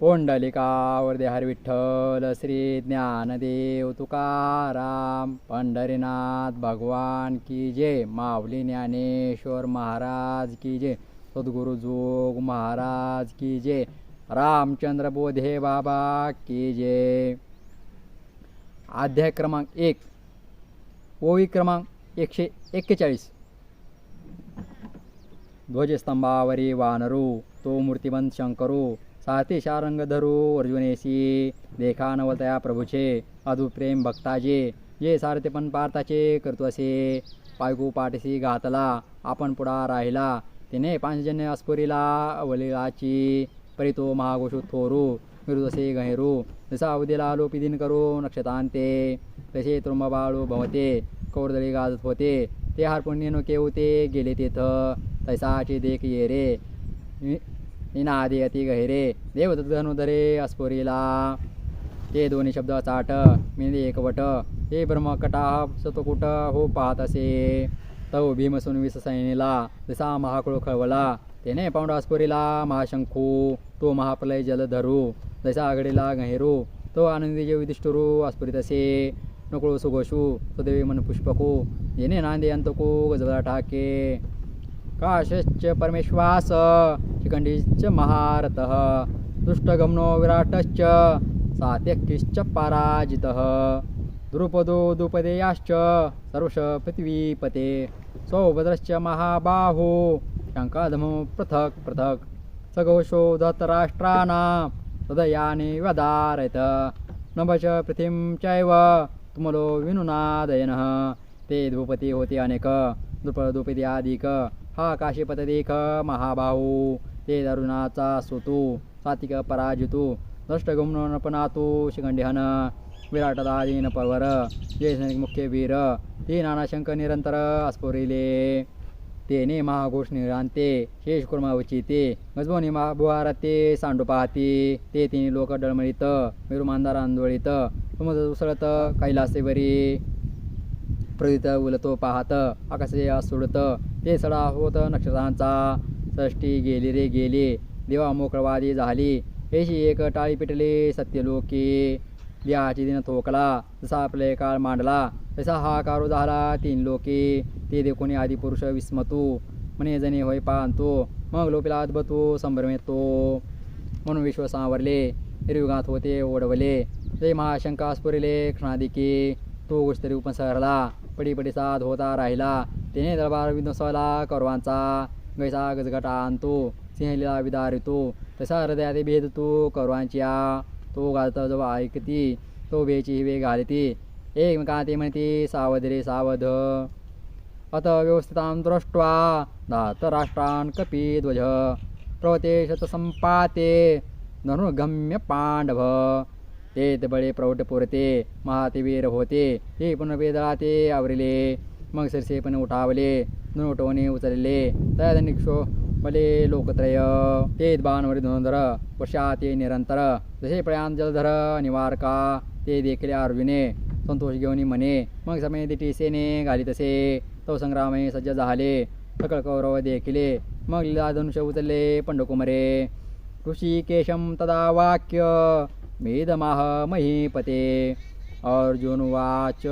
पुंडलिकावर हरी विठ्ठल श्री ज्ञानदेव तुकाराम पंढरीनाथ भगवान की जय माऊली ज्ञानेश्वर महाराज की जय सद्गुरु जोग महाराज की जय रामचंद्र बोधे बाबा की जय. अध्याय क्रमांक एक ओवी क्रमांक एकशे एक्केचाळीस. ध्वजस्तंभावरी वानरू तो मूर्तिमंत शंकरू साती शारंग धरू अर्जुनेशी देखा नवलतया प्रभूचे अधू प्रेम भक्ताजे जे सारथे पण पार्थाचे करतो असे पायकू पाठीसी घातला आपण पुढा राहिला तिने पांचजन्य अस्फुरीला वलिलाची परितो महाघोषू थोरू विरुद्ध गहेरू जसा अवधीला लोपिदिन करू नक्षतांते तसे तृंब भवते कौरदळी गाजत होते ते हारपुण्य केवते गेले तेथ तैसाचे देख ये रे निनादे अति गहिरे। देवदत्त धनुधरे अस्फुरीला। ते दोन्ही शब्द चाट मिंदी एकवट। हे ब्रह्मकटाह सतकुट हो पाहत असे तव भीमसून विस सैनीला जसा महाकुळ खळवला पाऊंड वास्पुरीला महाशंखू तो महाप्रलय जलधरू। जसा आघडीला गहेरू तो आनंदी जे युधिष्ठिरू अस्फुरित असे नकुळ सुघोषू सुदेवी मन पुष्पकू। येणे नांदे अंतकू गजबला ठाके काशश्च परमेश्वास शिखंडीश्च महारथः दुष्टगमनो विराटश्च सात्यक्किश्च पराजितः। द्रुपदो द्रुपदेयाश्च सर्वश पृथ्वीपते। सौभद्रश्च महाबाहो शङ्काधमो पृथक् पृथक्। सघोषो धतराष्ट्राणां हृदयानि व्यदारयत नभच पृथिवीं चैव तुमलो विनुनादयनः। ते द्रुपती होते अनेक द्रुपदुपदी आदिक। हा काशीपतदेक महाभाऊ ते दारुणाचा सुतू सातिक पराजितू दष्टगुम्न नपनातू शिखंडिहन विराटदादीन परवर जे सैनिक मुख्य वीर ते नानाशंक निरंतर अस्फुरिले तेने महाघोष निरांते शेष कुर्मा उचिते गजबोनी महाभुहारते सांडू पाहते ते तिने लोक डळमळीत विरुमांदार आंदोळीत समुद्र उसळत कैलासेवरी प्रदित उलतो पाहत आकाशे असुडत सडा होत नक्षत्रांचा षष्टी गेली रे गेली. देवा मोकळवादी झाली. एशी एक टाळी पेटली सत्यलोकी. देहाची दिन थोकला. जसा आपले काळ मांडला तसा हा कारू झाला तीन लोके. ते देखून आदिपुरुष विस्मतो विस्मतू. म्हणे जणे होय पाहतो. मग लोपीला अद्भुतू संभ्रम येतो म्हणून विश्व सावरले. हिरविगात होते ओढवले. ते महाशंका स्फुरिले क्षणादिकी. तो गोष्टरी उपसरला. पडी पडी साध होता राहिला. त्याने दरबार विध्वंसला कौरवांचा गैसा गजगटा आणतो सिंहलीला विदारितो तसा हृदयात भेद तो कौरवांच्या तो घालत जेव्हा ऐकती तो वेची हिवे घालती. एकमेका ते म्हणते सावध रे सावध. अत व्यवस्थितां दृष्ट्वा धातराष्ट्रान् कपिध्वज प्रवते शतसंपाते धनुर्गम्य पांडव. ते बळे प्रौढ पुरते महातीवीर होते हे पुनर्वेदळा ते आवरिले. मग सरसे पण उठावले उठवणे उचलले. तयादनिक शो बले लोकत्रय ते बाणवरी धनुधर वर्षा ते निरंतर. जसे प्रयाण जलधर निवारका ते देखील अर्जुने संतोष घेऊन म्हणे मग समय दिटीसेने घाली तसे. तो संग्रामे सज्ज झाले सकळ कौरव देखिले. मग लीला धनुष्य उचलले पंडकुमरे. ऋषिकेशं तदा वाक्य मेदमाह महीपते. अर्जुनुवाच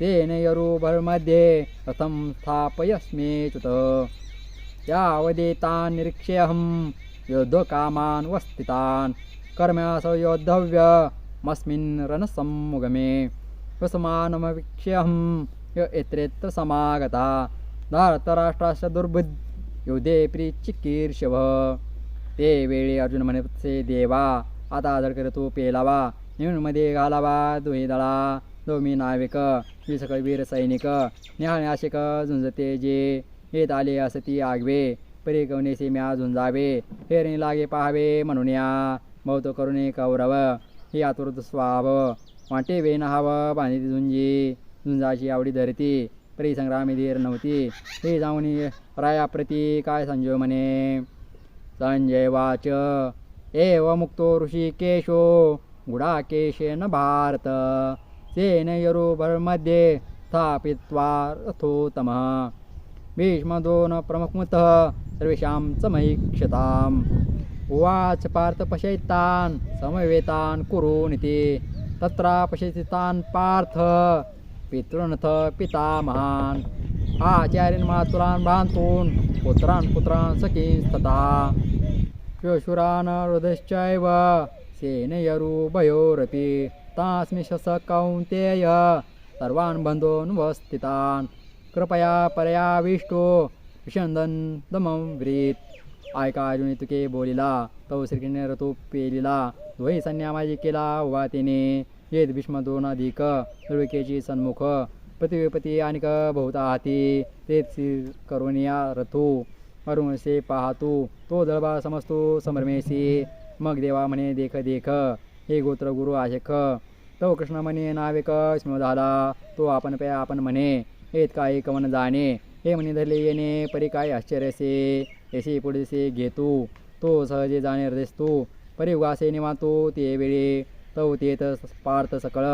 सेनयरुभर्मध्ये रथं स्थापयस्मेच्युत यावदेतान् निरीक्ष्यहं योद्धकामान् वस्थितान् कर्म्यासौ योद्धव्यमस्मिन् रणसम्मुगमे स्वसमानमवीक्ष्यहं य यत्रेत्र समागता। भारतराष्ट्रास्य दुर्बुद्ध युधे प्रिचिकीर्षव ते वेळी अर्जुन म्हणे देवा। आता धडकर तू पेलावा। मध्ये घालावा दुही दळा दोमी नाविक ही सकळ वीर सैनिक न्याय आशिक झुंजते जे येत आले असती आगवे परी कवनेसे म्या झुंजावे हेरणी लागे पाहावे म्हणून या बहुत करुणे कौरव ही आतुरत स्वाव वाटे वेन नहाव बांधिती झुंजी झुंजाची आवडी धरती परी संग्रामी धीर नव्हती हे जाऊन रायाप्रती काय संजय म्हणे? संजय वाच एव मुक्तो ऋषिकेशो गुडाकेशेन भारत सेनयरुभर्मध्ये स्थापित्वा रथोत्तमः। भीष्मदो न प्रमुखमुतः सर्वेषां समैक्षताम्। उवाच पार्थ पशयितान् समवेतान् कुरून तत्र तत्रा पार्थ पितृनथ पिता आचार्यन् मातुरान् भ्रान्तून् पुत्रान् पुत्रान् पुत्रान श्वशुरान् हृदयश्चैव हृदश्चैव सेनयरुभयोरपि तास्मि शस कौन्तेय सर्वान् बन्धोऽनुवस्थितान् कृपया परयाविष्टो विषंदन दमं व्रीत। ऐका तुके बोलिला तव श्रीकृष्ण ऋतू पेलिला द्वै संन्यामाजी केला उभा तिने येत भीष्म दोन सन्मुख पृथ्वीपती आणिक बहुता हाती तेच करुणिया रथू अरुणसे पाहतू तो दळबा समजतो समरमेसी मग देवा म्हणे देख देख। हे गोत्र गुरु आशेख तो कृष्ण म्हणे नाविक स्म झाला तो आपण पे आपण म्हणे. येत काही कवन जाणे. हे म्हणे धरले येणे परी काय आश्चर्यसे? येसे पुढेसे घेतो. तो सहजे जाणे हृदयस तू. परी उगासे निवातो ते वेळी. तव तेत पार्थ सकळ.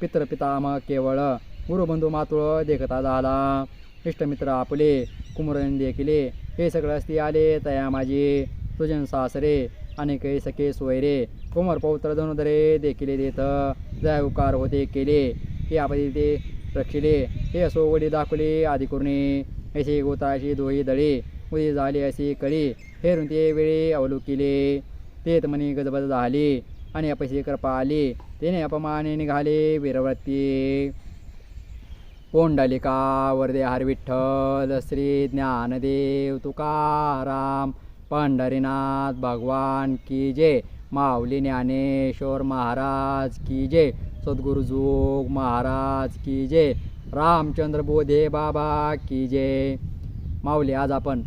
पित्र पितामह केवळ. गुरुबंधू मातुळ देखता झाला. इष्टमित्र आपले. कुमरन देखिले हे सगळं असती आले तया माझे. तुझन सासरे. आणि काही सखे सोयरे. कोमर पौत्र धनुधरे देखिले देत. जय उकार होते केले. हे आपली ते रक्षिले. हे असो वडी दाखवले आदी करुणे. ऐसे गोताशी दोही दळे. उदी झाले असे कळी. हेरून ते वेळी अवलोकिले. तेत म्हणे गजबज झाले. आणि अपशी कृपा आली तेने अपमाने निघाले वीरवृत्ती. कोंडलिका वरदे हर विठ्ठल श्री ज्ञानदेव तुकाराम. पंढरीनाथ भगवान की जय. माऊली ज्ञानेश्वर महाराज की जय. सद्गुरु जोग महाराज की जय. रामचंद्र बोधे बाबा की जय. माऊली आज आपण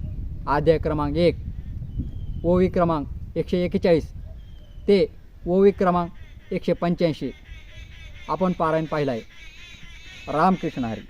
आद्य क्रमांक एक ओवी क्रमांक एकशे एक्केचाळीस ते ओवी क्रमांक एकशे पंच्याऐंशी आपण पारायण पाहिला आहे रामकृष्ण हरी.